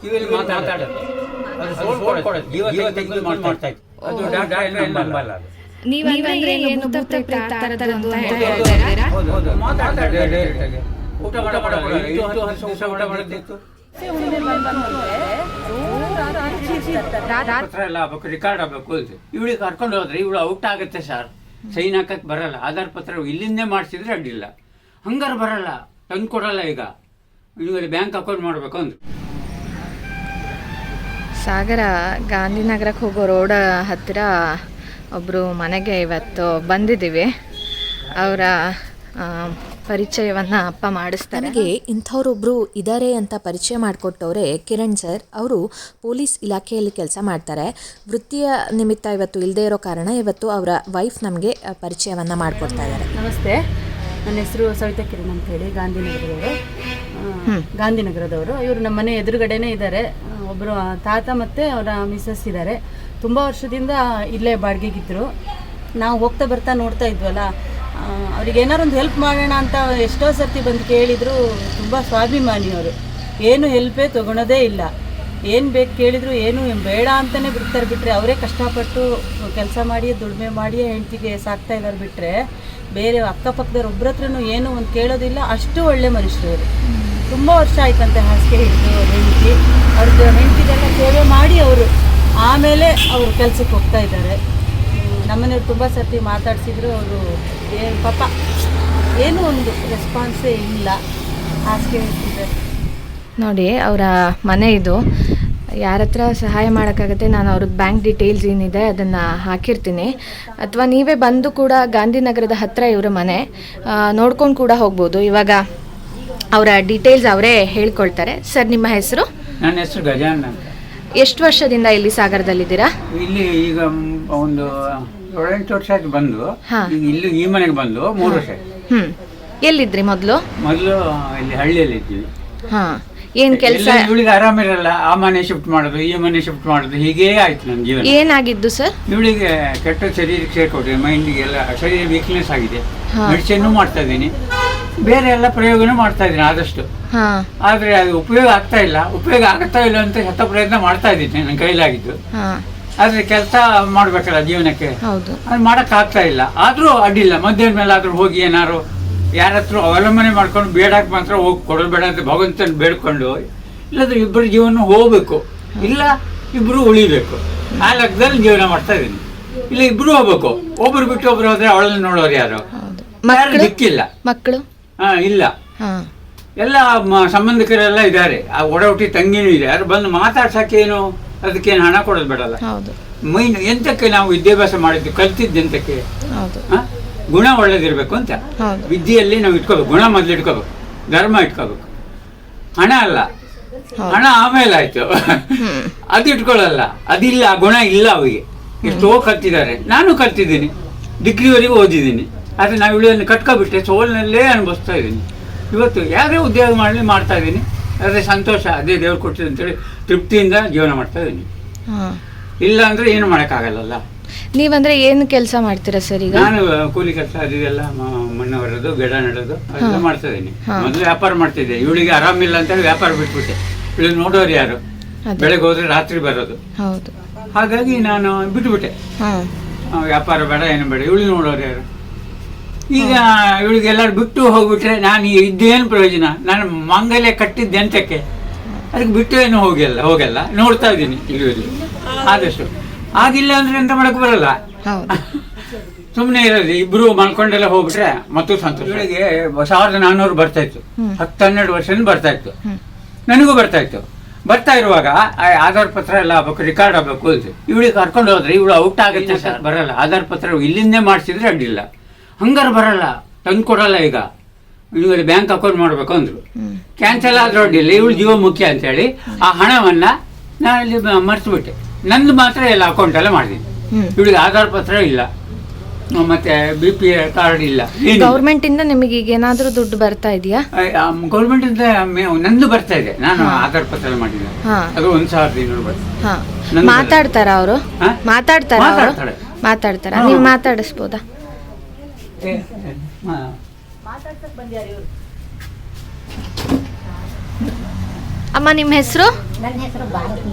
ಕಿವಿಯಲ್ಲಿ ಮಾತಾಡೋದು ಅದು ಸೋಲ್ ಕೊಡೋದು. ಜೀವ ತೆಗೆದು ಮಾಡ್ತಾ ಇತ್ತು ಅದು ಡಾಕ್ಟರ್ ನಂಬಲ್ಲ ಅದು. ನೀವಂದ್ರೆ ಏನು ಭೂತ ಪ್ರೇತ ಆ ಥರದ್ದು ಅಂತ ಹೇಳ್ತಾ ಹೌದು, ಇದ್ದೀರಾ? ಹೌದು, ಹೌದು. ಮಾತಾಡ್ತಾರೆ direct ಆಗಿ. ಊಟ ಮಾಡ ಎಂಟು ಹತ್ತು ದಿವಸ ಊಟ ಮಾಡೋದಿತ್ತು ಪತ್ರ ಎಲ್ಲ ಆಗ್ಬೇಕು ರಿಕಾರ್ಡ್ ಆಗ್ಬೇಕು. ಅಂತ ಇವಳಿಗೆ ಕರ್ಕೊಂಡು ಹೋದ್ರೆ ಇವಳು ಔಟ್ ಆಗುತ್ತೆ ಸರ್ ಸೈನ್ ಹಾಕಕ್ ಬರಲ್ಲ. ಆಧಾರ್ ಪತ್ರ ಇಲ್ಲಿಂದೇ ಮಾಡಿಸಿದ್ರೆ ಅಡ್ಡಿಲ್ಲ. ಹಂಗಾರ ಬರಲ್ಲ. ತಂದು ಕೊಡಲ್ಲ ಈಗ. ಇವರಿಗೆ ಬ್ಯಾಂಕ್ ಅಕೌಂಟ್ ಮಾಡಬೇಕು ಅಂದ್ರು. ಸಾಗರ ಗಾಂಧಿನಗರಕ್ಕೆ ಹೋಗೋ ರೋಡ್ ಹತ್ತಿರ ಒಬ್ಬರು ಮನೆಗೆ ಇವತ್ತು ಬಂದಿದ್ದೀವಿ. ಅವರ ಪರಿಚಯವನ್ನು ಅಪ್ಪ ಮಾಡಿಸ್ತಾರೆ. ನನಗೆ ಇಂಥವ್ರೊಬ್ಬರು ಇದ್ದಾರೆ ಅಂತ ಪರಿಚಯ ಮಾಡಿಕೊಟ್ಟವ್ರೆ ಕಿರಣ್ ಸರ್. ಅವರು ಪೊಲೀಸ್ ಇಲಾಖೆಯಲ್ಲಿ ಕೆಲಸ ಮಾಡ್ತಾರೆ. ವೃತ್ತಿಯ ನಿಮಿತ್ತ ಇವತ್ತು ಇಲ್ಲದೆ ಇರೋ ಕಾರಣ ಇವತ್ತು ಅವರ ವೈಫ್ ನಮಗೆ ಪರಿಚಯವನ್ನು ಮಾಡಿಕೊಡ್ತಾ ಇದ್ದಾರೆ. ನಮಸ್ತೆ. ನನ್ನ ಹೆಸರು ಸವಿತಾ ಕಿರಣ್ ಅಂತ ಹೇಳಿ ಗಾಂಧಿನಗರದವರು. ಗಾಂಧಿನಗರದವರು. ಇವರು ನಮ್ಮ ಮನೆ ಎದುರುಗಡೆನೇ ಇದ್ದಾರೆ ಒಬ್ಬರು ತಾತ ಮತ್ತೆ ಅವರ ಮಿಸ್ಸಸ್ ಇದ್ದಾರೆ ತುಂಬ ವರ್ಷದಿಂದ ಇಲ್ಲೇ ಬಾಡಿಗೆಗಿದ್ರು. ನಾವು ಹೋಗ್ತಾ ಬರ್ತಾ ನೋಡ್ತಾ ಇದ್ವಲ್ಲ ಅವ್ರಿಗೆ ಏನಾರು ಒಂದು ಹೆಲ್ಪ್ ಮಾಡೋಣ ಅಂತ ಎಷ್ಟೋ ಸರ್ತಿ ಬಂದು ಕೇಳಿದ್ರು, ತುಂಬ ಸ್ವಾಭಿಮಾನಿಯವರು ಏನು ಹೆಲ್ಪೇ ತೊಗೊಳೋದೇ ಇಲ್ಲ. ಏನು ಬೇಕು ಕೇಳಿದ್ರು ಏನು ಬೇಡ ಅಂತಲೇ ಬಿಡ್ತಾರೆ ಬಿಟ್ಟರೆ ಅವರೇ ಕಷ್ಟಪಟ್ಟು ಕೆಲಸ ಮಾಡಿ, ದುಡಿಮೆ ಮಾಡಿ ಹೆಂಡತಿಗೆ ಸಾಕ್ತಾ ಇದ್ದಾರೆ ಬಿಟ್ಟರೆ ಬೇರೆ ಅಕ್ಕಪಕ್ಕದವ್ರು ಒಬ್ಬರ ಏನು ಏನೂ ಒಂದು ಕೇಳೋದಿಲ್ಲ. ಅಷ್ಟು ಒಳ್ಳೆ ಮನುಷ್ಯರು ತುಂಬ ವರ್ಷ ಆಯ್ತಂತೆ ಹಾಸಿಗೆ ಹಿಡಿದು ಹೆಂಡತಿ. ಅವ್ರದ್ದು ಹೆಂಡತಿಗೆಲ್ಲ ಸೇವೆ ಮಾಡಿ ಅವರು ಆಮೇಲೆ ಅವರು ಕೆಲಸಕ್ಕೆ ಹೋಗ್ತಾ ಇದ್ದಾರೆ. ನಮ್ಮನೆಯವ್ರು ತುಂಬ ಸರ್ತಿ ಮಾತಾಡಿಸಿದ್ರು, ಅವರು ಏನು ಪಾಪ ಏನೂ ಒಂದು ರೆಸ್ಪಾನ್ಸೇ ಇಲ್ಲ. ಹಾಸಿಗೆ ಹಿಡ್ತಿದ್ದಾರೆ. ನೋಡಿ, ಅವರ ಮನೆ ಇದು. ಯಾರ ಹತ್ರ ಸಹಾಯ ಮಾಡೋಕ್ಕಾಗುತ್ತೆ, ನಾನು ಅವ್ರದ್ದು ಬ್ಯಾಂಕ್ ಡೀಟೇಲ್ಸ್ ಏನಿದೆ ಅದನ್ನು ಹಾಕಿರ್ತೀನಿ. ಅಥವಾ ನೀವೇ ಬಂದು ಕೂಡ ಗಾಂಧಿನಗರದ ಹತ್ತಿರ ಇವರ ಮನೆ ನೋಡ್ಕೊಂಡು ಕೂಡ ಹೋಗ್ಬೋದು. ಇವಾಗ ಅವರ ಡೀಟೇಲ್ಸ್ ಅವರೇ ಹೇಳ್ಕೊಳ್ತಾರೆ. ಸರ್ ನಿಮ್ಮ ಹೆಸರು? ನನ್ನ ಹೆಸರು ಗಜಾನ್ ಅಂತ. ಎಷ್ಟು ವರ್ಷದಿಂದ ಇಲ್ಲಿ ಸಾಗರದಲ್ಲಿದ್ದೀರಾ? ಇಲ್ಲಿ ಈಗ ಒಂದು ಏಳೆಂಟು ವರ್ಷ ಆಯ್ತು ಬಂದು. ಹಾ. ಈಗ ಇಲ್ಲಿ ಈ ಮನೆಗೆ ಬಂದು ಮೂರು ವರ್ಷ ಆಯ್ತು. ಎಲ್ಲಿದ್ರಿ ಮೊದಲು? ಮೊದಲು ಇಲ್ಲಿ ಹಳ್ಳಿಯಲ್ಲಿ ಇದ್ದೀವಿ ಹಾ. ಏನ್ ಕೆಲಸ? ಎಲ್ಲ ಇವಳಿಗೆ ಆರಾಮಿರಲ್ಲ ಆ ಮನೆ ಶಿಫ್ಟ್ ಮಾಡೋದು ಈ ಮನೆ ಶಿಫ್ಟ್ ಮಾಡೋದು ಹೀಗೇ ಆಯ್ತು ನನ್ನ ಜೀವನ. ಏನಾಗಿದ್ದು ಸರ್? ಇವಳಿಗೆ ಕೆಟ್ಟ ಶರೀರಕ್ಕೆ ಸೇರ್ಕೊಟ್ರೆ ಮೈಂಡಿಗೆ ಎಲ್ಲ ಶರೀರ ವೀಕ್ನೆಸ್ ಆಗಿದೆ. ಹಾ. ಮೆಡಿಸಿನ್ನು ಮಾಡ್ತಾ ಇದ್ದೀನಿ. ಬೇರೆ ಎಲ್ಲ ಪ್ರಯೋಗನೂ ಮಾಡ್ತಾ ಇದ್ದೀನಿ ಆದಷ್ಟು. ಆದ್ರೆ ಆದರೆ ಅದು ಉಪಯೋಗ ಆಗ್ತಾ ಇಲ್ಲ. ಉಪಯೋಗ ಆಗ್ತಾ ಇಲ್ಲ ಅಂತ ಶತ ಪ್ರಯತ್ನ ಮಾಡ್ತಾ ಇದ್ದೀನಿ ನನ್ನ ಕೈಲಾಗಿದ್ದು. ಆದ್ರೆ ಆದರೆ ಕೆಲಸ ಮಾಡ್ಬೇಕಲ್ಲ ಜೀವನಕ್ಕೆ. ಹೌದು. ಅದು ಮಾಡಕ್ ಆಗ್ತಾ ಇಲ್ಲ. ಆದ್ರೂ ಅಡ್ಡಿಲ್ಲ. ಮಧ್ಯಾಹ್ನ ಮೇಲೆ ಆದ್ರೂ ಹೋಗಿ ಏನಾರು ಯಾರತ್ರ ಅವಲಂಬನೆ ಮಾಡ್ಕೊಂಡು ಬೇಡಕ್ಕೆ ಮಾತ್ರ ಹೋಗಿ ಕೊಡೋದು ಬೇಡ ಅಂತ ಭಗವಂತನ ಬೇಡ್ಕೊಂಡು ಇಲ್ಲದ್ರೆ ಇಬ್ಬರು ಜೀವನ ಹೋಗ್ಬೇಕು. ಇಲ್ಲ ಇಬ್ರು ಉಳಿಬೇಕು. ಆ ಲೆಕ್ಕದಲ್ಲಿ ಜೀವನ ಮಾಡ್ತಾ ಇದ್ದೀನಿ. ಇಲ್ಲ ಇಬ್ರು ಹೋಗ್ಬೇಕು. ಒಬ್ರು ಬಿಟ್ಟು ಒಬ್ರು ಹೋದ್ರೆ ಅವಳನ್ನ ನೋಡೋರು ಯಾರು? ಹೌದು. ಯಾರು ಮಕ್ಕಳು? ದಿಕ್ಕಿಲ್ಲ. ಮಕ್ಕಳು? ಹಾ ಇಲ್ಲ. ಹಾ. ಎಲ್ಲ ಮ- ಸಂಬಂಧಿಕರೆಲ್ಲ ಇದ್ದಾರೆ. ಆ ಒಡಹುಟ್ಟಿ ತಂಗಿನೂ ಇದೆ. ಅದು ಬಂದು ಮಾತಾಡ್ಸಕ್ಕೇನು? ಅದಕ್ಕೇನು ಹಣ ಕೊಡೋದು ಬೇಡಲ್ಲ. ಹೌದು. ಮೈನ್ ಎಂತಕ್ಕೆ ನಾವು ವಿದ್ಯಾಭ್ಯಾಸ ಮಾಡಿದ್ದು? ಕಲ್ತಿದ್ದು ಎಂತಕ್ಕೆ? ಹೌದು? ಗುಣ ಒಳ್ಳೇದಿರ್ಬೇಕು ಅಂತ. ಹೌದು. ವಿದ್ಯೆಯಲ್ಲಿ ನಾವು ಇಟ್ಕೋಬೇಕು. ಗುಣ ಮೊದಲು ಇಟ್ಕೋಬೇಕು. ಧರ್ಮ ಇಟ್ಕೋಬೇಕು. ಹಣ ಅಲ್ಲ. ಹೌದು. ಹಣ ಆಮೇಲೆ ಆಯ್ತು ಅದು ಇಟ್ಕೊಳ್ಳಲ್ಲ. ಅದಿಲ್ಲ ಆ ಗುಣ ಇಲ್ಲ ಅವರಿಗೆ. ಎಷ್ಟೋ ಕಲ್ತಿದ್ದಾರೆ. ನಾನು ಕಲ್ತಿದ್ದೀನಿ. ಡಿಗ್ರಿವರೆಗೂ ಓದಿದ್ದೀನಿ. ಆದರೆ ನಾವು ಇಳಿಯನ್ನು ಕಟ್ಕೊಬಿಟ್ಟೆ ಸೋಲಿನಲ್ಲೇ ಅನುಭವಿಸ್ತಾ ಇದ್ದೀನಿ. ಇವತ್ತು ಯಾರೇ ಉದ್ಯೋಗ ಮಾಡಲಿ ಮಾಡ್ತಾ ಇದ್ದೀನಿ. ಅದೇ ಸಂತೋಷ ಅದೇ ದೇವ್ರು ಕೊಟ್ಟಿದೆ ಅಂತೇಳಿ ತೃಪ್ತಿಯಿಂದ ಜೀವನ ಮಾಡ್ತಾ ಇದ್ದೀನಿ. ಇಲ್ಲ ಅಂದರೆ ಏನು ಮಾಡೋಕ್ಕಾಗಲ್ಲಲ್ಲ. ನೀವಂದ್ರೆ ಏನು ಕೆಲಸ ಮಾಡ್ತೀರಾ ಸರ್ ಈಗ? ನಾನು ಕೂಲಿ ಕೆಲಸ ಅದೆಲ್ಲ ಮಣ್ಣು ಹೊರೋದು ಗಿಡ ನೆಡೋದು ಅದೆಲ್ಲ ಮಾಡ್ತಾ ಇದ್ದೀನಿ. ಮೊದಲು ವ್ಯಾಪಾರ ಮಾಡ್ತಿದ್ದೆ. ಇವಳಿಗೆ ಆರಾಮಿಲ್ಲ ಅಂತ ಹೇಳಿ ವ್ಯಾಪಾರ ಬಿಟ್ಬಿಟ್ಟೆ. ಇಳಿ ನೋಡೋರು ಯಾರು. ಬೆಳಗ್ಗೆ ಹೋದ್ರೆ ರಾತ್ರಿ ಬರೋದು. ಹಾಗಾಗಿ ನಾನು ಬಿಟ್ಬಿಟ್ಟೆ. ವ್ಯಾಪಾರ ಬೇಡ ಏನು ಬೇಡ. ಇವಳು ನೋಡೋರು ಯಾರು? ಈಗ ಇವಳಿಗೆ ಎಲ್ಲರೂ ಬಿಟ್ಟು ಹೋಗ್ಬಿಟ್ರೆ ನಾನು ಇದ್ದೇನು ಪ್ರಯೋಜನ? ನಾನು ಮಾಂಗಲ್ಯ ಕಟ್ಟಿದ್ದೆ ಅಂತಕ್ಕೆ ಅದಕ್ಕೆ ಬಿಟ್ಟು ಏನು ಹೋಗಲ್ಲ ಹೋಗಲ್ಲ. ನೋಡ್ತಾ ಇದ್ದೀನಿ ಇಲ್ಲಿ ಆದಷ್ಟು. ಆಗಿಲ್ಲ ಅಂದ್ರೆ ಎಂತ ಮಾಡಕ್ ಬರಲ್ಲ. ಸುಮ್ಮನೆ ಇರೋದು ಇಬ್ರು ಮಲ್ಕೊಂಡೆಲ್ಲ ಹೋಗ್ಬಿಟ್ರೆ ಮತ್ತು ಸಂತೋಷ. ಇವಳಿಗೆ ಸಾವಿರದ ನಾನ್ನೂರು ಬರ್ತಾ ಇತ್ತು. ಹತ್ತು ಹನ್ನೆರಡು ವರ್ಷದಿಂದ ಬರ್ತಾ ಇತ್ತು. ನನಗೂ ಬರ್ತಾ ಇತ್ತು. ಬರ್ತಾ ಇರುವಾಗ ಆಧಾರ್ ಪತ್ರ ಎಲ್ಲ ಆಗ್ಬೇಕು ರೆಕಾರ್ಡ್ ಆಗ್ಬೇಕು ಇವಳಿಗೆ ಕರ್ಕೊಂಡು ಹೋದ್ರೆ ಇವಳು ಔಟ್ ಆಗುತ್ತೆ ಸರ್ ಬರಲ್ಲ. ಆಧಾರ್ ಪತ್ರ ಇಲ್ಲಿಂದೇ ಮಾಡಿಸಿದ್ರೆ ಅಡ್ಡಿಲ್ಲ. ಹಂಗಾರೆ ಬರಲ್ಲ ತಂದು ಕೊಡಲ್ಲ ಈಗ. ಇವಳು ಬ್ಯಾಂಕ್ ಅಕೌಂಟ್ ಮಾಡಬೇಕು ಅಂದ್ರು. ಕ್ಯಾನ್ಸಲ್ ಆದ್ರೂ ಅಡ್ಡಿಲ್ಲ ಇವಳು ಜೀವ ಮುಖ್ಯ ಅಂತೇಳಿ ಆ ಹಣವನ್ನ ನಾನು ಇಲ್ಲಿ ಮರ್ಸಿಬಿಟ್ಟೆ. ನಂದು ಮಾತ್ರ ಎಲ್ಲ ಅಕೌಂಟ್ ಎಲ್ಲ ಮಾಡಿದ್ದೀನಿ. ಇವಳಿಗೆ ಆಧಾರ್ ಪತ್ರ ಇಲ್ಲ. ಮತ್ತೆ ಬಿ ಪಿ ಕಾರ್ಡ್ ಇಲ್ಲ. ಗೌರ್ಮೆಂಟ್ ಇಂದ ನಿಮಗೆ ಈಗ ಏನಾದ್ರೂ ದುಡ್ಡು ಬರ್ತಾ ಇದೆಯಾ? ಗೌರ್ಮೆಂಟ್ ಇಂದ ನಂದು ಬರ್ತಾ ಇದೆ. ನಾನು ಆಧಾರ್ ಪತ್ರ ಎಲ್ಲ ಮಾಡಿದ್ದೆ. ಅದು ಒಂದ್ ಸಾವಿರದ ಇನ್ನೂರು ನಂದು ಮಾತಾಡ್ತಾರ ಅವರು? ಮಾತಾಡ್ತಾರ. ಮಾತಾಡ್ತಾರ? ನೀವು ಮಾತಾಡಿಸ್ಬೋದಾ? ಅಮ್ಮ ನಿಮ್ಮ ಹೆಸರು? ನನ್ನ ಹೆಸರು ಭಾರತಿ.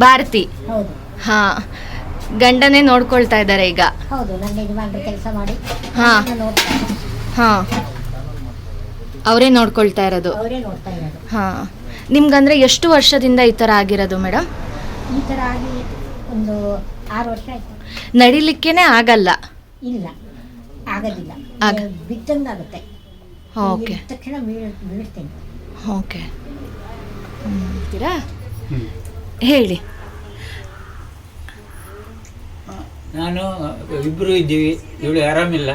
ಭಾರತಿ. ಹೌದು. ಹಾಂ ಗಂಡನೇ ನೋಡ್ಕೊಳ್ತಾ ಇದ್ದಾರೆ ಈಗ. ಹೌದು ನನ್ನ ಯಜಮಾನ್ರು ಕೆಲಸ ಮಾಡಿ ಹಾ. ಅವರೇ ನೋಡ್ಕೊಳ್ತಾ ಇರೋದು. ಅವರೇ ನೋಡ್ತಾ ಇರೋದು. ಹಾಂ. ನಿಮ್ಗಂದ್ರೆ ಎಷ್ಟು ವರ್ಷದಿಂದ ಈ ಥರ ಆಗಿರೋದು ಮೇಡಮ್? ಈ ಥರ ಆಗಿ ಒಂದು ಆರು ವರ್ಷ ಆಯ್ತು. ನಡಿಲಿಕ್ಕೇನೆ ಆಗಲ್ಲ. ಇಲ್ಲ. ಆಗೋದಿಲ್ಲ. ಆಗ- ಬಿದ್ದಂಗಾಗುತ್ತೆ ಓಕೆ. ಬಿದ್ದ ತಕ್ಷಣ ಬೀಳ್ ಬೀಳ್ತೇನೆ ಓಕೆ. ಅಂತೀರಾ ಹೇಳಿ. ನಾನು ಇಬ್ಬರು ಇದ್ದೀವಿ. ಇವಳು ಆರಾಮಿಲ್ಲ.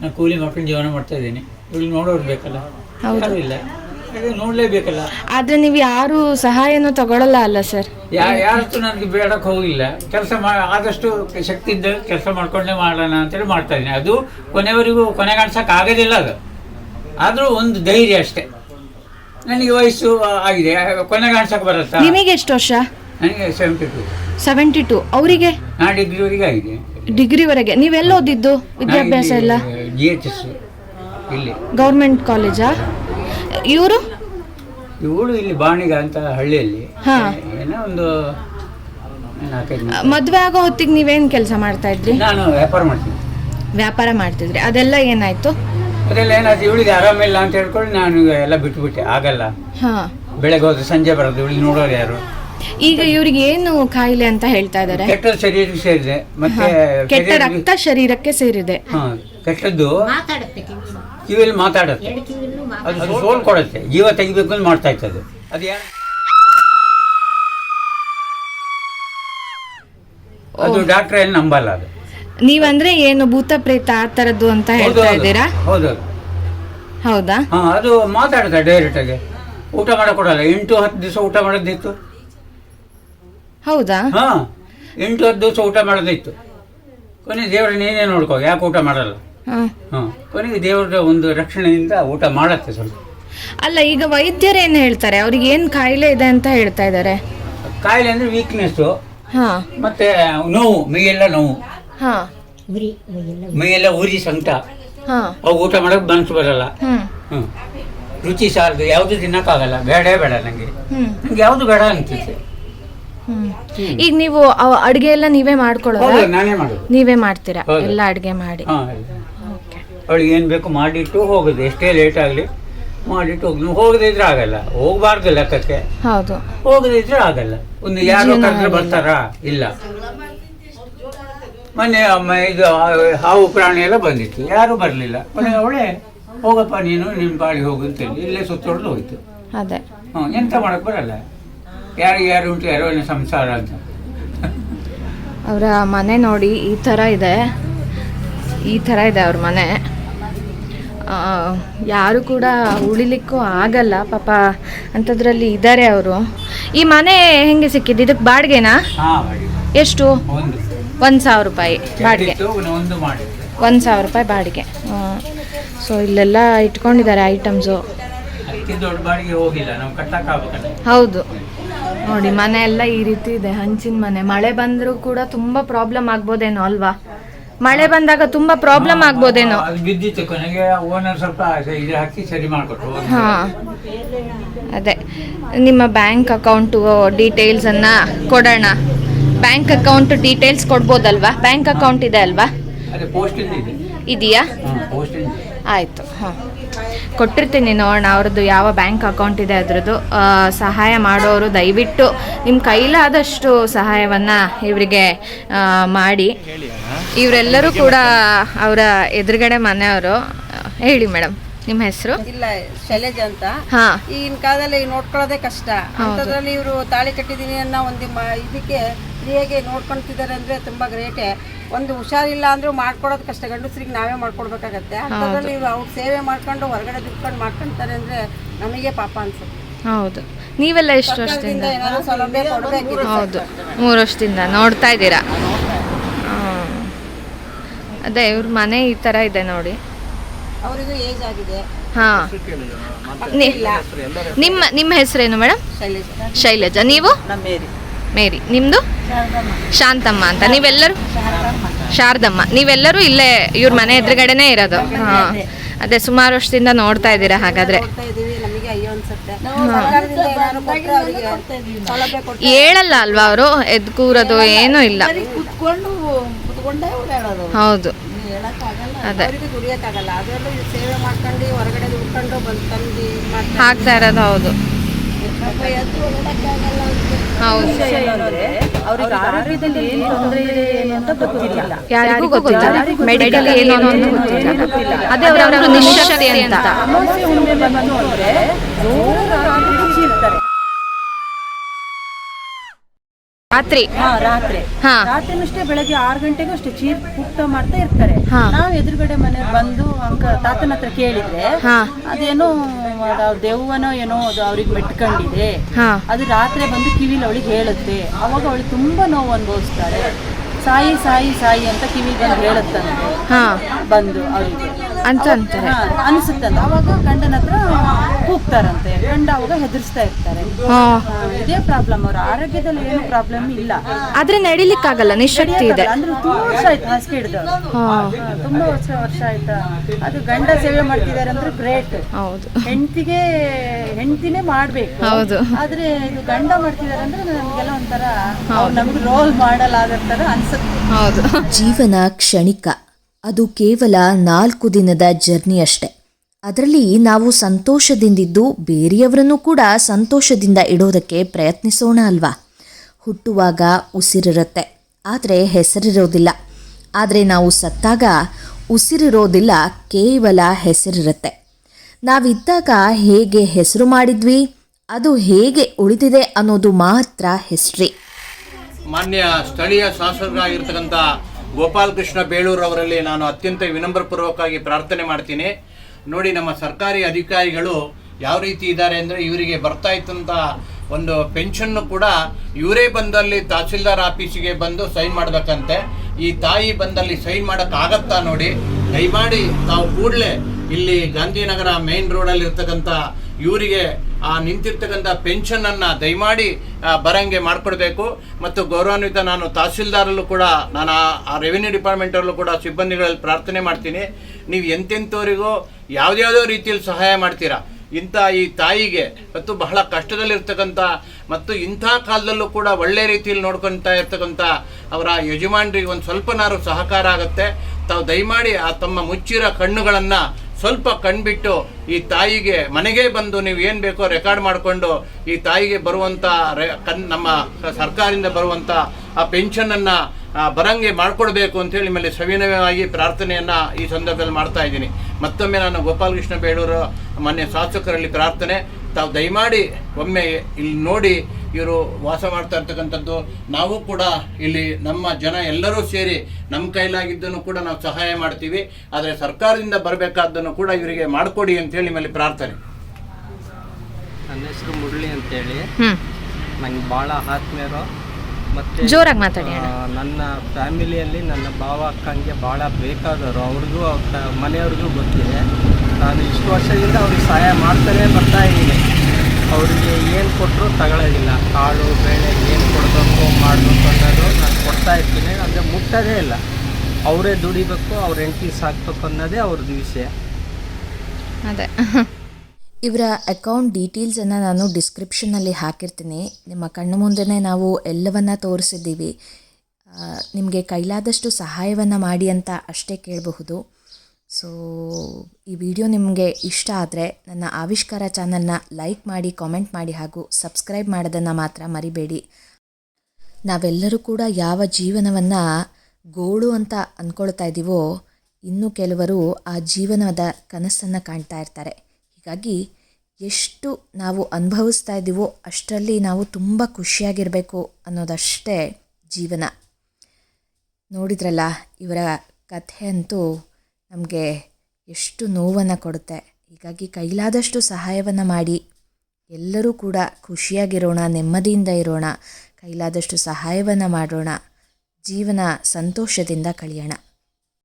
ನಾನು ಕೂಲಿ ಮಾಡ್ಕೊಂಡು ಜೀವನ ಮಾಡ್ತಾ ಇದ್ದೀನಿ. ಇವಳು ನೋಡೋರು ಬೇಕಲ್ಲ. ಯಾರೂ ಇಲ್ಲ. ನೋಡಲೇಬೇಕಲ್ಲ. ಆದ್ರೆ ನೀವು ಯಾರು ಸಹಾಯನೂ ತಗೊಳ್ಳಲ್ಲ ಅಲ್ಲ ಸರ್? ಯಾರು ಯಾರತ್ತು ನನಗೆ ಬೇಡಕ್ಕೆ ಹೋಗಿಲ್ಲ. ಕೆಲಸ ಮಾ ಆದಷ್ಟು ಶಕ್ತಿ ಇದ್ದ ಕೆಲಸ ಮಾಡ್ಕೊಂಡೇ ಮಾಡೋಣ ಅಂತೇಳಿ ಮಾಡ್ತಾ ಇದ್ದೀನಿ. ಅದು ಕೊನೆವರೆಗೂ ಕೊನೆಗಾಣಿಸೋಕೆ ಆಗೋದಿಲ್ಲ ಅದು. ಆದರೂ ಒಂದು ಧೈರ್ಯ ಅಷ್ಟೇ. ನನಗೆ ವಯಸ್ಸು ಆಗಿದೆ. ಕೊನೆಗಾಣಿಸೋಕೆ ಬರುತ್ತಾ? ನಿಮಗೆ ಎಷ್ಟು ವರ್ಷ? ನನಗೆ ಸೆವೆಂಟಿ ಟು ಸೆವೆಂಟಿ ಟು ಅವರಿಗೆ? ನಾ ಡಿಗ್ರಿವರೆಗೆ ಆಗಿದೆ. ಡಿಗ್ರಿವರೆಗೆ. ನೀವೆಲ್ಲ ಓದಿದ್ದು? ವಿದ್ಯಾಭ್ಯಾಸ ಎಲ್ಲ? ಜಿ ಎಚ್ ಎಸ್ ಇಲ್ಲಿ. ಗೌರ್ಮೆಂಟ್ ಕಾಲೇಜಾ? ಇವರು? ಇವಳು ಇಲ್ಲಿ ಬಾಣಿಗ ಅಂತ ಹಳ್ಳಿಯಲ್ಲಿ. ಹಾ. ಏನೋ ಒಂದು ನಾಲ್ಕೈದು ಮಂದಿ. ಮದುವೆ ಆಗೋ ಹೊತ್ತಿಗೆ ನೀವೇನ್ ಕೆಲಸ ಮಾಡ್ತಾ ಇದ್ರಿ? ನಾನು ವ್ಯಾಪಾರ ಮಾಡ್ತೀನಿ. ವ್ಯಾಪಾರ ಮಾಡ್ತಿದ್ರಿ. ಅದೆಲ್ಲ ಏನಾಯ್ತು? ಅದೆಲ್ಲ ಏನಾಯ್ತು? ಇವಳಿಗೆ ಆರಾಮಿಲ್ಲ ಅಂತ ಹೇಳ್ಕೊಂಡು ನಾನು ಎಲ್ಲ ಬಿಟ್ಬಿಟ್ಟೆ. ಆಗಲ್ಲ. ಹಾ. ಬೆಳಗ್ಗೆ ಹೋದ್ರೆ ಸಂಜೆ ಬರೋದು. ಇವಳಿಗೆ ನೋಡೋರು ಯಾರು? ಈಗ ಇವ್ರಿಗೆ ಏನು ಕಾಯಿಲೆ ಅಂತ ಹೇಳ್ತಾ ಇದ್ದಾರೆ? ಕೆಟ್ಟ ಶರೀರಕ್ಕೆ ಸೇರಿದೆ. ಮತ್ತೆ ಕೆಟ್ಟ ರಕ್ತ ಶರೀರಕ್ಕೆ ಸೇರಿದೆ. ಹಾ. ಕೆಟ್ಟದ್ದು ಮಾತಾಡುತ್ತೆ ಕಿವಿಯಲ್ಲಿ ಮಾತಾಡುತ್ತೆ. ಅದು ಸೋಲ್ ಕೊಡುತ್ತೆ. ಜೀವ ತೆಗಿಬೇಕು ಅಂತ ಮಾಡ್ತಾ ಇತ್ತು ಅದು ಅದು ಅದು ಡಾಕ್ಟರ್ ಏನು ನಂಬಲ್ಲ ಅದು. ನೀವಂದ್ರೆ ಏನು ಭೂತ ಪ್ರೇತ ಆ ತರದ್ದು ಅಂತ ಹೇಳ್ತಾ ಇದ್ದೀರಾ? ಹೌದು ಹೌದಾ. ಹಾ ಅದು ಮಾತಾಡುತ್ತೆ ಡೈರೆಕ್ಟ್ ಆಗಿ. ಊಟ ಮಾಡಕ್ ಕೊಡಲ್ಲ. ಎಂಟು ಹತ್ತು ದಿವಸ ಊಟ ಮಾಡೋದಿತ್ತು. ಹೌದಾ? ಹಾ ಎಂಟು ಹತ್ತು ದಿವಸ ಊಟ ಮಾಡೋದಿತ್ತು. ಕೊನೆ ದೇವ್ರ ನೀನೇ ನೋಡ್ಕೋ. ಯಾಕೆ ಊಟ ಮಾಡಲ್ಲ? ಹಾ. ಹಾ. ಕೊನೆಗೆ ದೇವ್ರ ಒಂದು ರಕ್ಷಣೆಯಿಂದ ಊಟ ಮಾಡತ್ತೆ ಸ್ವಲ್ಪ. ಅಲ್ಲ ಈಗ ವೈದ್ಯರು ಏನು ಹೇಳ್ತಾರೆ? ಅವ್ರಿಗೆ ಏನ್ ಕಾಯಿಲೆ ಇದೆ ಅಂತ ಹೇಳ್ತಾ ಇದ್ದಾರೆ? ಕಾಯಿಲೆ ಅಂದ್ರೆ ವೀಕ್ನೆಸ್ಸು ಹಾ. ಮತ್ತೆ ನೋವು ಮೈಯೆಲ್ಲ ನೋವು. ಹಾ. ಮೈಯೆಲ್ಲ ಉರಿ ಸಂಕಟ. ಹಾ. ಅವು ಊಟ ಮಾಡಕ್ ಮನಸ್ಸು ಬರಲ್ಲ. ರುಚಿ ಸಾಲದು ಯಾವುದು ತಿನ್ನಕ್ಕಾಗಲ್ಲ. ಬೇಡೇ ಬೇಡ ನನಗೆ ನಂಗೆ ಯಾವುದು ಬೇಡ ಅಂತಿದೆ ಈಗ ನೀವು ಅಡುಗೆ ಎಲ್ಲ ನೀವೇ ಮಾಡ್ಕೊಳ್ಳೋದು? ನಾನೇ ಮಾಡೋದು. ನೀವೇ ಮಾಡ್ತೀರಾ. ಎಲ್ಲ ಅಡುಗೆ ಮಾಡಿ. ಅವಳಿಗೆ ಏನು ಬೇಕು ಮಾಡಿಟ್ಟು ಹೋಗುದು. ಎಷ್ಟೇ ಲೇಟ್ ಆಗಲಿ ಮಾಡಿಟ್ಟು ಹೋಗಿ ಹೋಗದೇ ಇದ್ರೆ ಆಗಲ್ಲ. ಹೋಗಬಾರ್ದು ಲೆಕ್ಕಕ್ಕೆ. ಹೌದು. ಹೋಗದೇ ಇದ್ರೆ ಆಗಲ್ಲ. ಒಂದು ಯಾರು ಕರೆದ್ರೆ ಬರ್ತಾರಾ? ಇಲ್ಲ. ಮೊನ್ನೆ ಅಮ್ಮ ಇದು ಹಾವು ಪ್ರಾಣಿ ಎಲ್ಲ ಬಂದಿತ್ತು. ಯಾರು ಬರಲಿಲ್ಲ. ಅವಳೆ ಅವಳೇ ಹೋಗಪ್ಪ ನೀನು ನಿಮ್ಮ ಬಾಳಿ ಹೋಗು ಅಂತೇಳಿ. ಇಲ್ಲೇ ಸುತ್ತೊಡೆದು ಹೋಯ್ತು. ಅದೇ. ಹ್ಞೂ ಎಂತ ಮಾಡಕ್ಕೆ ಬರಲ್ಲ. ಯಾರಿಗೆ ಯಾರು ಉಂಟು ಯಾರೋ ಸಂಸಾರ ಅಂತ. ಅವರ ಮನೆ ನೋಡಿ ಈ ಥರ ಇದೆ. ಈ ಥರ ಇದೆ ಅವ್ರ ಮನೆ. ಯಾರು ಕೂಡ ಉಳಿಲಿಕ್ಕೂ ಆಗಲ್ಲ. ಪಾಪ ಅಂಥದ್ರಲ್ಲಿ ಇದ್ದಾರೆ ಅವರು. ಈ ಮನೆ ಹೆಂಗೆ ಸಿಕ್ಕಿದ್ದು? ಇದಕ್ಕೆ ಬಾಡಿಗೆನಾ? ಎಷ್ಟು? ಒಂದು. ಸಾವಿರ ರೂಪಾಯಿ ಬಾಡಿಗೆ? ಒಂದು ಸಾವಿರ ರೂಪಾಯಿ ಬಾಡಿಗೆ. ಸೊ ಇಲ್ಲೆಲ್ಲ ಇಟ್ಕೊಂಡಿದ್ದಾರೆ ಐಟಮ್ಸು. ಹೌದು. ನೋಡಿ ಮನೆ ಎಲ್ಲ ಈ ರೀತಿ ಇದೆ. ಹಂಚಿನ ಮನೆ. ಮಳೆ ಬಂದರೂ ಕೂಡ ತುಂಬ ಪ್ರಾಬ್ಲಮ್ ಆಗ್ಬೋದೇನೋ ಅಲ್ವಾ? ಮಳೆ ಬಂದಾಗ ತುಂಬಾ ಪ್ರಾಬ್ಲಮ್ ಆಗ್ಬೋದೇನೋ. ಅದು ಬಿದ್ದಿತ್ತು ಕೊನೆಗೆ ಓನರ್ ಸ್ವಲ್ಪ ಇದು ಹಾಕಿ ಸರಿ ಮಾಡಿಕೊಟ್ರು. ಹಾಂ. ಅದೇ. ನಿಮ್ಮ ಬ್ಯಾಂಕ್ ಅಕೌಂಟು ಅನ್ನ ಕೊಡೋಣ. ಬ್ಯಾಂಕ್ ಅಕೌಂಟ್ ಡೀಟೇಲ್ಸ್ ಕೊಡ್ಬೋದಲ್ವಾ? ಬ್ಯಾಂಕ್ ಅಕೌಂಟ್ ಇದೆ ಅಲ್ವಾ? ಇದೆಯಾ? ಆಯಿತು. ಹಾಂ. ಕೊಟ್ಟಿರ್ತೀನಿ ನೋಡೋಣ ಅವ್ರದ್ದು ಯಾವ ಬ್ಯಾಂಕ್ ಅಕೌಂಟ್ ಇದೆ ಅದರದ್ದು. ಸಹಾಯ ಮಾಡೋರು ದಯವಿಟ್ಟು ನಿಮ್ಮ ಕೈಲಾದಷ್ಟು ಸಹಾಯವನ್ನು ಇವರಿಗೆ ಮಾಡಿ. ಇವರೆಲ್ಲರೂ ಕೂಡ ಅವರ ಎದುರುಗಡೆ ಮನೆಯವರು ಹೇಳಿ ಮೇಡಮ್ ನಿಮ್ಮ ಹೆಸರು? ಇಲ್ಲ ಶೈಲೇಜ್ ಅಂತ. ಈಗಿನ ಕಾಲದಲ್ಲಿ ನೋಡ್ಕೊಳ್ಳೋದೇ ಕಷ್ಟ. ಅಂತದ್ರಲ್ಲಿ ಇವರು ತಾಳಿ ಕಟ್ಟಿದೀನಿ ಅನ್ನೋ ಒಂದು ಇದಕ್ಕೆ ಫ್ರೀಯಾಗಿ ನೋಡ್ಕೊಳ್ತಿದ್ದಾರೆ ಅಂದ್ರೆ ತುಂಬಾ ಗ್ರೇಟೆ ಒಂದು ಹುಷಾರಿಲ್ಲ ಅಂದರೂ ಮಾಡ್ಕೊಡೋದು ಕಷ್ಟ. ಗಂಡಸ್ರಿಗೆ ನಾವೇ ಮಾಡ್ಕೊಡ್ಬೇಕಾಗತ್ತೆ. ಅಂಥದ್ರಲ್ಲಿ ನೀವು ಅವ್ರು ಸೇವೆ ಮಾಡ್ಕೊಂಡು ಹೊರಗಡೆ ದುಡ್ಕೊಂಡು ಮಾಡ್ಕೊಳ್ತಾರೆ ಅಂದ್ರೆ ನಮಗೆ ಪಾಪ ಅನ್ಸುತ್ತೆ. ಹೌದು. ನೀವೆಲ್ಲ ಎಷ್ಟು ವರ್ಷದಿಂದ? ಏನಾದ್ರು ಸೌಲಭ್ಯ ಕೊಡಬೇಕಿದೆ ಹೌದು. ಮೂರು ವರ್ಷದಿಂದ ನೋಡ್ತಾ ಇದ್ದೀರಾ. ಅದೇ ಇವ್ರ ಮನೆ ಈ ಥರ ಇದೆ ನೋಡಿ. ಅವರಿಗೂ ಏಜ್ ಆಗಿದೆ. ಹಾಂ. ನಿಮ್ಮ ನಿಮ್ಮ ಹೆಸರೇನು ಮೇಡಮ್ ಶೈಲೇಜಾ. ಶೈಲಜಾ. ನೀವು? ಮೇರಿ ನಿಮ್ಮದು ಶಾಂತಮ್ಮ ಅಂತ. ನೀವೆಲ್ಲರೂ? ಶಾರದಮ್ಮ. ನೀವೆಲ್ಲರೂ ಇಲ್ಲೇ ಇವ್ರ ಮನೆ ಎದುರುಗಡೆನೇ ಇರೋದು. ಹಾಂ. ಅದೇ ಸುಮಾರು ವರ್ಷದಿಂದ ನೋಡ್ತಾ ಇದ್ದೀರಾ ಹಾಗಾದ್ರೆ. ಹೇಳಲ್ಲ ಅಲ್ವಾ ಅವರು? ಎದ್ ಕೂರೋದು ಏನೂ ಇಲ್ಲ. ಹೌದು. ಹಾಕ್ತಾ ಇರೋದು ಹೌದು. ಅವ್ರಿಗೆ. ಹೌದು ಅವ್ರಿಗೆ ಆರೋಗ್ಯದಲ್ಲಿ ಏನು ತೊಂದರೆ ಇದೆ ಏನು ಅಂತ ಗೊತ್ತಿಲ್ಲ. ಯಾರಿಗೂ ಗೊತ್ತಿಲ್ಲ. ಮೆಡಿಕಲ್ ಏನು ಅಂತ ಗೊತ್ತಿಲ್ಲ. ಅದೇ ಅವರವರು ಅಂತ. ಅಮಾವಾಸ್ಯೆ ಹುಣ್ಣಿಮೆ ಬಂತು ಅಂದ್ರೆ ಜೋರಾಗಿ ರಾತ್ರಿ? ಹಾ ರಾತ್ರಿ. ಹಾ. ರಾತ್ರಿನಷ್ಟೇ ಬೆಳಗ್ಗೆ ಆರು ಗಂಟೆಗೂ ಅಷ್ಟೇ ಚೀರ್ ಪುಟ್ಟ ಮಾಡ್ತಾ ಇರ್ತಾರೆ. ಹಾ. ನಾವ್ ಎದುರುಗಡೆ ಮನೆ ಬಂದು ಅಂಕ ತಾತನ ಹತ್ರ ಕೇಳಿದ್ರೆ ಹಾ. ಅದೇನೋ ಅದು ದೆವ್ವನೋ ಏನೋ ಅದು ಅವ್ರಿಗೆ ಮೆಟ್ಕೊಂಡಿದೆ. ಹಾ. ಅದು ರಾತ್ರಿ ಬಂದು ಕಿವಿಲಿ ಅವಳಿಗೆ ಹೇಳುತ್ತೆ. ಅವಾಗ ಅವಳು ತುಂಬಾ ನೋವು ಅನುಭವಿಸ್ತಾರೆ. ಸಾಯಿ ಸಾಯಿ ಸಾಯಿ ಅಂತ ಕಿವಿಗೆ ಬಂದು ಹೇಳುತ್ತಂತೆ. ಹಾ. ಬಂದು ಅವರಿಗೆ. ಅಂತ ಅಂತಾರೆ. ಅನಿಸುತ್ತೆ ಅವಾಗ ಗಂಡನ ಹತ್ರ ಕೂಗ್ತಾರಂತೆ ಗಂಡ ಅವಾಗ ಹೆದರ್ಸ್ತಾ ಇರ್ತಾರೆ. ಇದೇ ಪ್ರಾಬ್ಲಮ್ ಅವ್ರ. ಆರೋಗ್ಯದಲ್ಲಿ ಏನು ಪ್ರಾಬ್ಲಮ್ ಇಲ್ಲ. ಆದ್ರೆ ನಡಿಲಿಕ್ಕಾಗಲ್ಲ ನಿಶಕ್ತಿ ಇದೆ. ಅಂದ್ರೆ ತುಂಬಾ ವರ್ಷ ಆಯ್ತು ಹಾಸಿಗೆ ಹಿಡ್ದು ತುಂಬಾ ವರ್ಷ ವರ್ಷ ಆಯ್ತಾ? ಅದು ಗಂಡ ಸೇವೆ ಮಾಡ್ತಿದ್ದಾರೆ ಅಂದ್ರೆ ಗ್ರೇಟ್ ಹೌದು. ಹೆಂಡತಿಗೆ ಹೆಂಡತಿನೇ ಮಾಡ್ಬೇಕು. ಹೌದು. ಆದ್ರೆ ಇದು ಗಂಡ ಮಾಡ್ತಿದ್ದಾರೆ ಅಂದ್ರೆ ನಮ್ಗೆಲ್ಲ ಒಂಥರ ಅವ್ರು ನಮ್ಗೆ ರೋಲ್ ಮಾಡಲ್ ಆಗೋ ತರ ಅನ್ಸುತ್ತೆ. ಹೌದು. ಜೀವನ ಕ್ಷಣಿಕ. ಅದು ಕೇವಲ ನಾಲ್ಕು ದಿನದ ಜರ್ನಿ ಅಷ್ಟೆ. ಅದರಲ್ಲಿ ನಾವು ಸಂತೋಷದಿಂದಿದ್ದು ಬೇರೆಯವರನ್ನು ಕೂಡ ಸಂತೋಷದಿಂದ ಇಡೋದಕ್ಕೆ ಪ್ರಯತ್ನಿಸೋಣ ಅಲ್ವಾ? ಹುಟ್ಟುವಾಗ ಉಸಿರಿರುತ್ತೆ, ಆದರೆ ಹೆಸರಿರೋದಿಲ್ಲ. ಆದರೆ ನಾವು ಸತ್ತಾಗ ಉಸಿರಿರೋದಿಲ್ಲ, ಕೇವಲ ಹೆಸರಿರುತ್ತೆ. ನಾವಿದ್ದಾಗ ಹೇಗೆ ಹೆಸರು ಮಾಡಿದ್ವಿ, ಅದು ಹೇಗೆ ಉಳಿದಿದೆ ಅನ್ನೋದು ಮಾತ್ರ ಹಿಸ್ಟ್ರಿ ಮಾನ್ಯ ಸ್ಥಳೀಯ ಶಾಸಕರಾಗಿರ್ತಕ್ಕಂಥ ಗೋಪಾಲಕೃಷ್ಣ ಬೇಳೂರು ಅವರಲ್ಲಿ ನಾನು ಅತ್ಯಂತ ವಿನಮ್ರಪೂರ್ವಕವಾಗಿ ಪ್ರಾರ್ಥನೆ ಮಾಡ್ತೀನಿ. ನೋಡಿ, ನಮ್ಮ ಸರ್ಕಾರಿ ಅಧಿಕಾರಿಗಳು ಯಾವ ರೀತಿ ಇದ್ದಾರೆ ಅಂದರೆ ಇವರಿಗೆ ಬರ್ತಾ ಇತ್ತಂತ ಒಂದು ಪೆನ್ಷನ್ನು ಕೂಡ ಇವರೇ ಬಂದಲ್ಲಿ ತಹಸೀಲ್ದಾರ್ ಆಫೀಸಿಗೆ ಬಂದು ಸೈನ್ ಮಾಡಬೇಕಂತೆ. ಈ ತಾಯಿ ಬಂದಲ್ಲಿ ಸೈನ್ ಮಾಡೋಕ್ಕಾಗತ್ತಾ ನೋಡಿ? ದಯಮಾಡಿ ತಾವು ಕೂಡಲೇ ಇಲ್ಲಿ ಗಾಂಧಿನಗರ ಮೇನ್ ರೋಡಲ್ಲಿ ಇರ್ತಕ್ಕಂಥ ಇವರಿಗೆ ಆ ನಿಂತಿರ್ತಕ್ಕಂಥ ಪೆನ್ಷನನ್ನು ದಯಮಾಡಿ ಬರಂಗೆ ಮಾಡಿಕೊಡ್ಬೇಕು. ಮತ್ತು ಗೌರವಾನ್ವಿತ ನಾನು ತಹಸೀಲ್ದಾರಲ್ಲೂ ಕೂಡ, ನಾನು ಆ- ಆ ರೆವಿನ್ಯೂ ಡಿಪಾರ್ಟ್ಮೆಂಟಲ್ಲೂ ಕೂಡ ಸಿಬ್ಬಂದಿಗಳಲ್ಲಿ ಪ್ರಾರ್ಥನೆ ಮಾಡ್ತೀನಿ. ನೀವು ಎಂತೆಂಥವರಿಗೂ ಯಾವುದ್ಯಾವುದೋ ರೀತಿಯಲ್ಲಿ ಸಹಾಯ ಮಾಡ್ತೀರಾ. ಇಂಥ ಈ ತಾಯಿಗೆ ಮತ್ತು ಬಹಳ ಕಷ್ಟದಲ್ಲಿರ್ತಕ್ಕಂಥ ಮತ್ತು ಇಂಥ ಕಾಲದಲ್ಲೂ ಕೂಡ ಒಳ್ಳೆ ರೀತಿಯಲ್ಲಿ ನೋಡ್ಕೊತಾ ಇರ್ತಕ್ಕಂಥ ಅವರ ಯಜಮಾನರಿಗೆ ಒಂದು ಸ್ವಲ್ಪನಾರು ಸಹಕಾರ ಆಗುತ್ತೆ. ತಾವು ದಯಮಾಡಿ ಆ ತಮ್ಮ ಮುಚ್ಚಿರೋ ಕಣ್ಣುಗಳನ್ನು ಸ್ವಲ್ಪ ಕಣ್ಬಿಟ್ಟು ಈ ತಾಯಿಗೆ ಮನೆಗೆ ಬಂದು ನೀವು ಏನು ಬೇಕೋ ರೆಕಾರ್ಡ್ ಮಾಡಿಕೊಂಡು ಈ ತಾಯಿಗೆ ಬರುವಂಥ ರೆ ಕನ್ ನಮ್ಮ ಸರ್ಕಾರದಿಂದ ಬರುವಂಥ ಆ ಪೆನ್ಷನನ್ನು ಬರಂಗೆ ಮಾಡಿಕೊಡ್ಬೇಕು ಅಂತೇಳಿ ನಿಮ್ಮಲ್ಲಿ ಸವಿನಯವಾಗಿ ಪ್ರಾರ್ಥನೆಯನ್ನು ಈ ಸಂದರ್ಭದಲ್ಲಿ ಮಾಡ್ತಾ ಇದ್ದೀನಿ. ಮತ್ತೊಮ್ಮೆ ನಾನು ಗೋಪಾಲಕೃಷ್ಣ ಬೇಳೂರು ಮಾನ್ಯ ಶಾಸಕರಲ್ಲಿ ಪ್ರಾರ್ಥನೆ. ತಾವು ದಯಮಾಡಿ ಒಮ್ಮೆ ಇಲ್ಲಿ ನೋಡಿ ಇವರು ವಾಸ ಮಾಡ್ತಾ ಇರ್ತಕ್ಕಂಥದ್ದು ನಾವು ಕೂಡ ಇಲ್ಲಿ ನಮ್ಮ ಜನ ಎಲ್ಲರೂ ಸೇರಿ ನಮ್ಮ ಕೈಲಾಗಿದ್ದನ್ನು ಕೂಡ ನಾವು ಸಹಾಯ ಮಾಡ್ತೀವಿ. ಆದರೆ ಸರ್ಕಾರದಿಂದ ಬರಬೇಕಾದ್ದನ್ನು ಕೂಡ ಇವರಿಗೆ ಮಾಡಿಕೊಡಿ ಅಂತೇಳಿ ನಿಮ್ಮಲ್ಲಿ ಪ್ರಾರ್ಥನೆ. ನನ್ನ ಹೆಸರು ಮುರಳಿ ಅಂತೇಳಿ. ಹ್ಮ್. ನಂಗೆ ಭಾಳ ಆತ್ಮೀಯರು. ಮತ್ತು ಜೋರಾಗಿ ಮಾತಾಡಿ ಅಣ್ಣ. ನನ್ನ ಫ್ಯಾಮಿಲಿಯಲ್ಲಿ ನನ್ನ ಭಾವ ಅಕ್ಕಂಗೆ ಭಾಳ ಬೇಕಾದವರು. ಅವ್ರಿಗೂ ಅವ್ರ ಮನೆಯವ್ರಿಗೂ ಗೊತ್ತಿದೆ. ನಾನು ಇಷ್ಟು ವರ್ಷದಿಂದ ಅವ್ರಿಗೆ ಸಹಾಯ ಮಾಡ್ತಾನೆ ಬರ್ತಾ ಇದ್ದೀನಿ. ಅವರಿಗೆ ಏನು ಕೊಟ್ಟರು ತಗೊಳ್ಳೋದಿಲ್ಲ ಕಾಳು ಬೇಳೆ ಏನು ಕೊಡಬೇಕು ಮಾಡಬೇಕು ಅನ್ನೋದು ನಾನು ಕೊಡ್ತಾ ಇರ್ತೀನಿ. ಅಂದರೆ ಮುಟ್ಟೋದೇ ಇಲ್ಲ. ಅವರೇ ದುಡಿಬೇಕು ಅವ್ರ ಹೆಂಡತಿ ಸಾಕ್ಬೇಕು ಅನ್ನೋದೇ ಅವ್ರದ್ದು ವಿಷಯ. ಅದೇ. ಇವರ ಅಕೌಂಟ್ ಡೀಟೇಲ್ಸನ್ನು ನಾನು ಡಿಸ್ಕ್ರಿಪ್ಷನಲ್ಲಿ ಹಾಕಿರ್ತೀನಿ. ನಿಮ್ಮ ಕಣ್ಣು ಮುಂದೆನೇ ನಾವು ಎಲ್ಲವನ್ನ ತೋರಿಸಿದ್ದೀವಿ. ನಿಮಗೆ ಕೈಲಾದಷ್ಟು ಸಹಾಯವನ್ನು ಮಾಡಿ ಅಂತ ಅಷ್ಟೇ ಕೇಳಬಹುದು. ಸೊ ಈ ವಿಡಿಯೋ ನಿಮಗೆ ಇಷ್ಟ ಆದರೆ ನನ್ನ ಆವಿಷ್ಕಾರ ಚಾನಲ್ನ ಲೈಕ್ ಮಾಡಿ ಕಾಮೆಂಟ್ ಮಾಡಿ ಹಾಗೂ ಸಬ್ಸ್ಕ್ರೈಬ್ ಮಾಡೋದನ್ನು ಮಾತ್ರ ಮರಿಬೇಡಿ. ನಾವೆಲ್ಲರೂ ಕೂಡ ಯಾವ ಜೀವನವನ್ನು ಗೋಳು ಅಂತ ಅಂದ್ಕೊಳ್ತಾ ಇದ್ದೀವೋ ಇನ್ನು ಕೆಲವರು ಆ ಜೀವನದ ಕನಸನ್ನು ಕಾಣ್ತಾ ಇರ್ತಾರೆ. ಹೀಗಾಗಿ ಎಷ್ಟು ನಾವು ಅನುಭವಿಸ್ತಾ ಇದ್ದೀವೋ ಅಷ್ಟರಲ್ಲಿ ನಾವು ತುಂಬ ಖುಷಿಯಾಗಿರಬೇಕು ಅನ್ನೋದಷ್ಟೇ ಜೀವನ. ನೋಡಿದ್ರಲ್ಲ ಇವರ ಕಥೆ ಅಂತೂ ನಮಗೆ ಎಷ್ಟು ನೋವನ್ನು ಕೊಡುತ್ತೆ. ಹೀಗಾಗಿ ಕೈಲಾದಷ್ಟು ಸಹಾಯವನ್ನು ಮಾಡಿ. ಎಲ್ಲರೂ ಕೂಡ ಖುಷಿಯಾಗಿರೋಣ, ನೆಮ್ಮದಿಯಿಂದ ಇರೋಣ. ಕೈಲಾದಷ್ಟು ಸಹಾಯವನ್ನು ಮಾಡೋಣ. ಜೀವನ ಸಂತೋಷದಿಂದ ಕಳೆಯೋಣ.